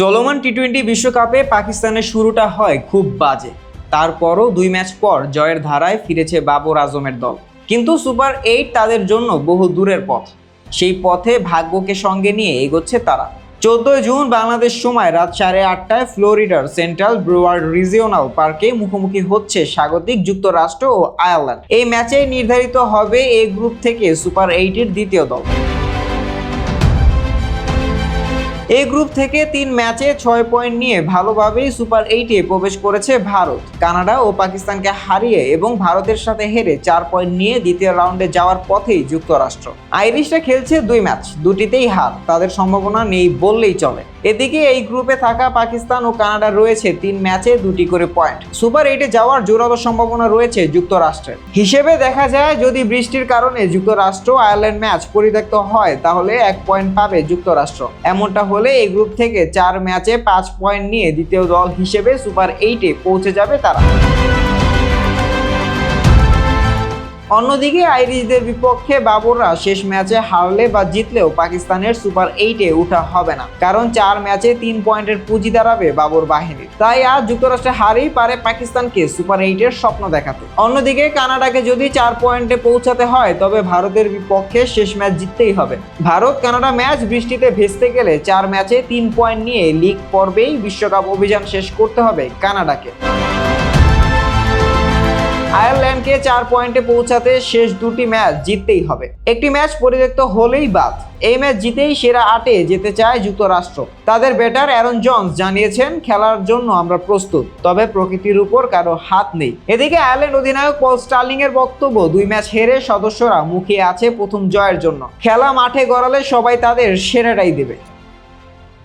চলমান T twenty বিশ্বকাপে পাকিস্তানের শুরুটা হয় খুব বাজে। তারপরও দুই ম্যাচ পর জয়ের ধারায় ফিরেছে বাবর আজমের দল। কিন্তু সুপার এইট তাদের জন্য বহু দূরের পথ। সেই পথে ভাগ্যকে সঙ্গে নিয়ে এগোচ্ছে তারা। চোদ্দই জুন বাংলাদেশ সময় রাত সাড়ে আটটায় ফ্লোরিডার সেন্ট্রাল ব্রুয়ার্ড রিজিওনাল পার্কে মুখোমুখি হচ্ছে স্বাগতিক যুক্তরাষ্ট্র ও আয়ারল্যান্ড। এই ম্যাচে নির্ধারিত হবে এ গ্রুপ থেকে সুপার এইটের দ্বিতীয় দল। এই গ্রুপ থেকে তিন ম্যাচে ছয় পয়েন্ট নিয়ে ভালোভাবেই সুপার এইটে প্রবেশ করেছে ভারত। কানাডা ও পাকিস্তানকে হারিয়ে এবং ভারতের সাথে হেরে চার পয়েন্ট নিয়ে দ্বিতীয় রাউন্ডে যাওয়ার পথেই যুক্তরাষ্ট্র। আইরিশরা খেলছে দুই ম্যাচ, দুটিতেই হার। তাদের সম্ভাবনা নেই বললেই চলে। এদিকে এই গ্রুপে থাকা পাকিস্তান ও কানাডা রয়েছে তিন ম্যাচে দুটি করে পয়েন্ট। সুপার এইটে যাওয়ার জোরালো সম্ভাবনা রয়েছে যুক্তরাষ্ট্রের। হিসেবে দেখা যায়, যদি বৃষ্টির কারণে যুক্তরাষ্ট্র আয়ারল্যান্ড ম্যাচ পরিত্যক্ত হয়, তাহলে এক পয়েন্ট পাবে যুক্তরাষ্ট্র। এমনটা হলে এই গ্রুপ থেকে চার ম্যাচে পাঁচ পয়েন্ট নিয়ে দ্বিতীয় দল হিসেবে সুপার এইটে পৌঁছে যাবে তারা। অন্যদিকে আইরিশদের বিপক্ষে বাবররা শেষ ম্যাচে হারলে বা জিতলেও পাকিস্তানের সুপার এইটে উঠা হবে না। কারণ চার ম্যাচে তিন পয়েন্টের পুঁজি দাঁড়াবে বাবর বাহিনীর তাই আজ যুক্তরাষ্ট্রে হারেই পারে পাকিস্তানকে সুপার এইটের স্বপ্ন দেখাতে। অন্যদিকে কানাডাকে যদি চার পয়েন্টে পৌঁছাতে হয়, তবে ভারতের বিপক্ষে শেষ ম্যাচ জিততেই হবে। ভারত কানাডা ম্যাচ বৃষ্টিতে ভেস্তে গেলে চার ম্যাচে তিন পয়েন্ট নিয়ে লিগ পর্বেই বিশ্বকাপ অভিযান শেষ করতে হবে কানাডাকে। আয়ারল্যান্ডকে চার পয়েন্টে পৌঁছাতে শেষ দুটি ম্যাচ জিততেই হবে। একটি ম্যাচ পরিত্যক্ত হলেই বাদ। এই ম্যাচ জিতেই সেরা আটে যেতে চায় যুক্তরাষ্ট্র। তাদের ব্যাটার অ্যারন জনস জানিয়েছেন, খেলার জন্য আমরা প্রস্তুত, তবে প্রকৃতির উপর কারও হাত নেই। এদিকে আয়ারল্যান্ড অধিনায়ক পল স্টার্লিং এর বক্তব্য, দুই ম্যাচ হেরে সদস্যরা মুখিয়ে আছে প্রথম জয়ের জন্য। খেলা মাঠে গড়ালে সবাই তাদের সেরাটাই দেবে।